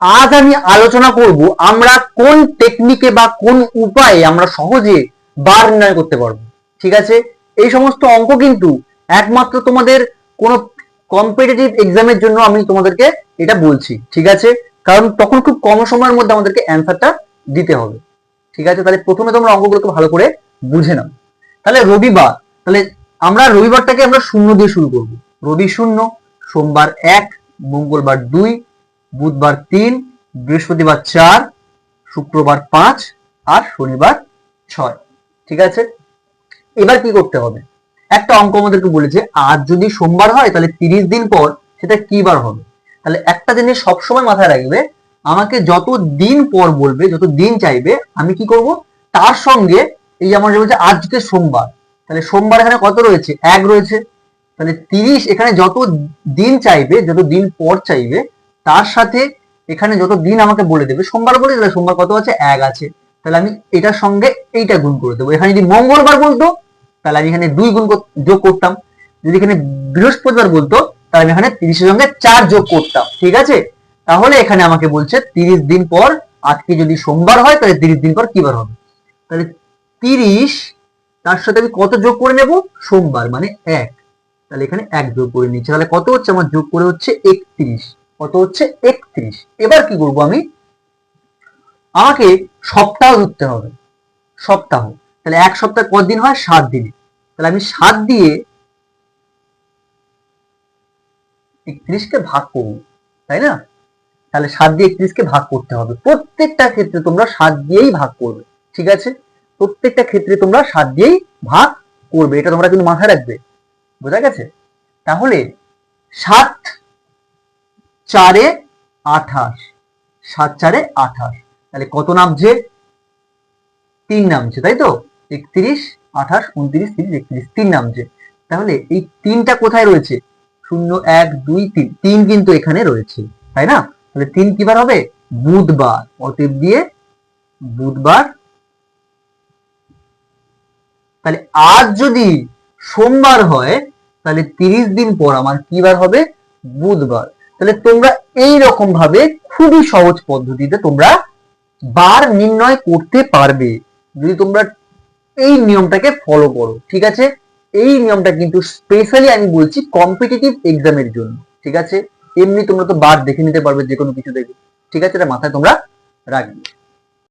আজ আমি আলোচনা করব আমরা কোন টেকনিকে বা কোন উপায়ে আমরা সহজে বার নির্ণয় করতে পারব। ঠিক আছে? এই সমস্ত অঙ্ক কিন্তু একমাত্র তোমাদের কোন কম্পিটিটিভ এক্সামের জন্য আমি তোমাদেরকে এটা বলছি। ঠিক আছে? কারণ তখন খুব কম সময়ের মধ্যে আমাদেরকে অ্যান্সারটা দিতে হবে। ঠিক আছে? তাহলে প্রথমে তোমরা অঙ্কগুলোকে ভালো করে বুঝে নাও। তাহলে রবিবার, তাহলে আমরা রবিবারটাকে আমরা শূন্য দিয়ে শুরু করব। রবি শূন্য, সোমবার এক, মঙ্গলবার দুই বুধবার তিন, বৃহস্পতিবার চার, শুক্রবার পাঁচ আর শনিবার ছয়। ঠিক আছে? এবার কি করতে হবে? একটা অঙ্ক আমাদেরকে বলেছে, আজ যদি সোমবার হয়, তাহলে তিরিশ দিন পর সেটা কি বার হবে? তাহলে একটা জিনিস সবসময় মাথায় রাখবে, আমাকে যত দিন পর বলবে, যত দিন চাইবে, আমি কি করব? তার সঙ্গে এই আমার বলছে, আজকে সোমবার, তাহলে সোমবার এখানে কত রয়েছে? এক রয়েছে। তাহলে তিরিশ এখানে যত দিন চাইবে, যত দিন পর চাইবে তার সাথে এখানে যত দিন আমাকে বলে দেবে, সোমবার বলে তাহলে সোমবার কত আছে? এক আছে। তাহলে আমি এটার সঙ্গে এইটা গুণ করে দেবো। এখানে যদি মঙ্গলবার বলতো, তাহলে আমি এখানে দুই গুণ যোগ করতাম। যদি এখানে বৃহস্পতিবার বলতো, তাহলে আমি এখানে তিরিশের সঙ্গে চার যোগ করতাম। ঠিক আছে? তাহলে এখানে আমাকে বলছে, তিরিশ দিন পর আজকে যদি সোমবার হয়, তাহলে তিরিশ দিন পর কি বার হবে? তাহলে তিরিশ, তার সাথে আমি কত যোগ করে নেব? সোমবার মানে এক। তাহলে এখানে এক যোগ করে নিচ্ছে। তাহলে কত হচ্ছে? আমার যোগ করে হচ্ছে একত্রিশ। কত হচ্ছে? একত্রিশ। এবার কি করব আমি? আমাকে সপ্তাহ ধরতে হবে। সপ্তাহ। তাহলে এক সপ্তাহ কদিন হয়? সাত দিনে। তাহলে আমি সাত দিয়ে একত্রিশকে ভাগ করব, তাই না? তাহলে সাত দিয়ে একত্রিশকে ভাগ করতে হবে। প্রত্যেকটা ক্ষেত্রে তোমরা সাত দিয়েই ভাগ করবে, ঠিক আছে? প্রত্যেকটা ক্ষেত্রে তোমরা সাত দিয়েই ভাগ করবে। এটা তোমরা কিন্তু মাথায় রাখবে। বোঝা গেছে? তাহলে সাত চারে আঠাশ, সাত চারে আঠাশ। তাহলে কত নামছে? তিন নামছে, তাই তো? একত্রিশ, আঠাশ, উনত্রিশ, তিরিশ, একত্রিশ, তিন নামছে। তাহলে এই তিনটা কোথায় রয়েছে? শূন্য, এক, দুই, তিন। তিন কিন্তু এখানে রয়েছে, তাই না? তাহলে তিন কিবার হবে? বুধবার। অতএব দিয়ে বুধবার। তাহলে আজ যদি সোমবার হয়, তাহলে তিরিশ দিন পর আমার কি বার হবে? বুধবার। তাহলে তোমরা এই রকম ভাবে খুবই সহজ পদ্ধতিতে তোমরা বার নির্ণয় করতে পারবে। যদি তোমরা এই নিয়মটাকে ফলো করো, ঠিক আছে? এই নিয়মটা কিন্তু স্পেশালি আমি বলছি কম্পিটিটিভ এক্সামের জন্য, ঠিক আছে? এমনি তোমরা তো বার দেখে নিতে পারবে যে কোনো কিছু দেখে, ঠিক আছে? এটা মাথায় তোমরা রাখবে।